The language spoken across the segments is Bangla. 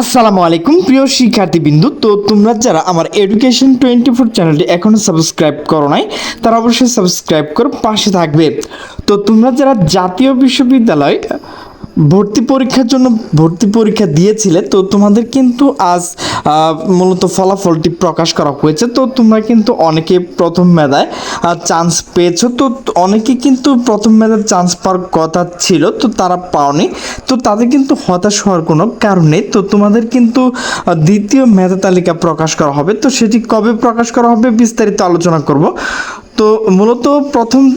আসসালামু আলাইকুম, প্রিয় শিক্ষার্থীবৃন্দু। তো তোমরা যারা আমার এডুকেশন টোয়েন্টি ফোর চ্যানেলটি এখনও সাবস্ক্রাইব করো নাই, তারা অবশ্যই সাবস্ক্রাইব করে পাশে থাকবে। তো তোমরা যারা জাতীয় বিশ্ববিদ্যালয় ভর্তি পরীক্ষার জন্য ভর্তি পরীক্ষা দিয়েছিলে, তো তোমাদের কিন্তু আজ মূলত ফলাফলটি প্রকাশ করা হয়েছে। তো তোমরা কিন্তু অনেকে প্রথম মেধায় চান্স পেয়েছ। তো অনেকে কিন্তু প্রথম মেধায় চান্স পাওয়ার কথা ছিল, তো তারা পাওনি। তো তাদের কিন্তু হতাশ হওয়ার কোনো কারণ নেই। তো তোমাদের কিন্তু দ্বিতীয় মেধা তালিকা প্রকাশ করা হবে। তো সেটি কবে প্রকাশ করা হবে বিস্তারিত আলোচনা করব। তো মূলত প্রথম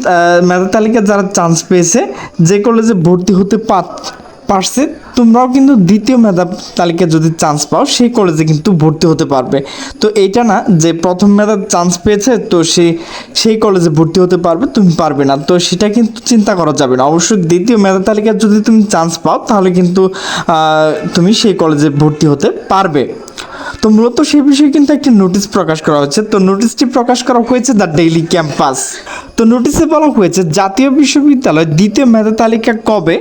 মেধা তালিকা যারা চান্স পেয়েছে, যে কলেজে ভর্তি হতে পার- পারছে, তোমরাও কিন্তু দ্বিতীয় মেধা তালিকা যদি চান্স পাও, সেই কলেজে কিন্তু ভর্তি হতে পারবে। তো এইটা না, যে প্রথম মেধা চান্স পেয়েছে, তো সে, সেই কলেজে ভর্তি হতে পারবে, তুমি পারবে না। তো সেটা কিন্তু চিন্তা করা যাবে না। অবশ্যই দ্বিতীয় মেধা তালিকা যদি তুমি চান্স পাও, তাহলে কিন্তু তুমি সেই কলেজে ভর্তি হতে পারবে। তো মূলত সেই বিষয়ে কিন্তু একটি নোটিশ প্রকাশ করা হয়েছে তো নোটিশটি প্রকাশ করা হয়েছে দ্য ডেইলি ক্যাম্পাস তো নোটিশে বলা হয়েছে, জাতীয় বিশ্ববিদ্যালয় দ্বিতীয় মেধা তালিকা কবে?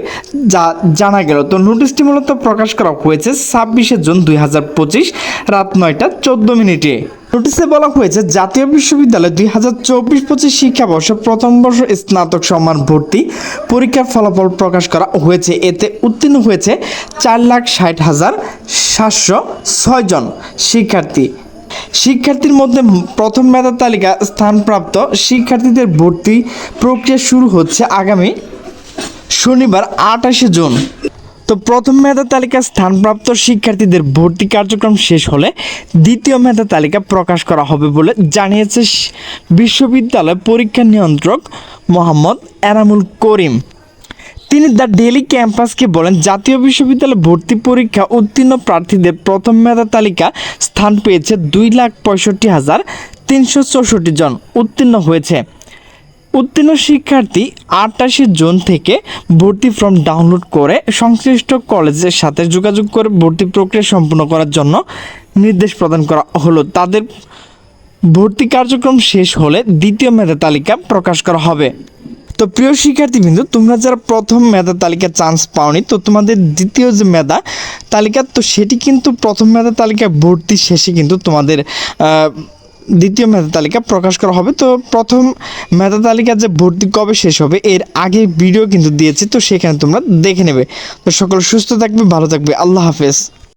যা জানা গেল। তো নোটিশটি মূলত প্রকাশ করা হয়েছে ছাব্বিশে জুন দুই হাজার পঁচিশ, রাত নয়টা, চোদ্দ মিনিটে। নোটিশে বলা হয়েছে, জাতীয় বিশ্ববিদ্যালয় দুই হাজার চব্বিশ পঁচিশ শিক্ষাবর্ষ প্রথম বর্ষ স্নাতক সম্মান ভর্তি পরীক্ষার ফলাফল প্রকাশ করা হয়েছে। এতে উত্তীর্ণ হয়েছে চার লাখ ষাট হাজার সাতশো ছয় জন শিক্ষার্থী। শিক্ষার্থীর মধ্যে প্রথম মেধা তালিকা স্থানপ্রাপ্ত শিক্ষার্থীদের ভর্তি প্রক্রিয়া শুরু হচ্ছে আগামী শনিবার আঠাশে জুন। তো প্রথম মেধা তালিকা স্থানপ্রাপ্ত শিক্ষার্থীদের ভর্তি কার্যক্রম শেষ হলে দ্বিতীয় মেধা তালিকা প্রকাশ করা হবে বলে জানিয়েছে বিশ্ববিদ্যালয় পরীক্ষা নিয়ন্ত্রক মোহাম্মদ এনামুল করিম। তিনি দ্য ডেলি ক্যাম্পাসকে বলেন, জাতীয় বিশ্ববিদ্যালয় ভর্তি পরীক্ষা উত্তীর্ণ প্রার্থীদের প্রথম মেধা তালিকা স্থান পেয়েছে দুই লাখ পঁয়ষট্টি হাজার তিনশো চৌষট্টি জন উত্তীর্ণ হয়েছে। উত্তীর্ণ শিক্ষার্থী আটাশে জুন থেকে ভর্তি ফর্ম ডাউনলোড করে সংশ্লিষ্ট কলেজের সাথে যোগাযোগ করে ভর্তি প্রক্রিয়া সম্পূর্ণ করার জন্য নির্দেশ প্রদান করা হলো। তাদের ভর্তি কার্যক্রম শেষ হলে দ্বিতীয় মেধা তালিকা প্রকাশ করা হবে। তো প্রিয় শিক্ষার্থীবৃন্দ, তোমরা যারা প্রথম মেধা তালিকা চান্স পাওনি, তো তোমাদের দ্বিতীয় যে মেধা তালিকা, তো সেটি কিন্তু প্রথম মেধা তালিকা ভর্তি শেষে কিন্তু তোমাদের দ্বিতীয় মেধা তালিকা প্রকাশ করা হবে। তো প্রথম মেধা তালিকা যে ভর্তি কবে শেষ হবে, এর আগে ভিডিও কিন্তু দিয়েছি, তো সেখানে তোমরা দেখে নেবে। তো সকল সুস্থ থাকবে, ভালো থাকবে। আল্লাহ হাফেজ।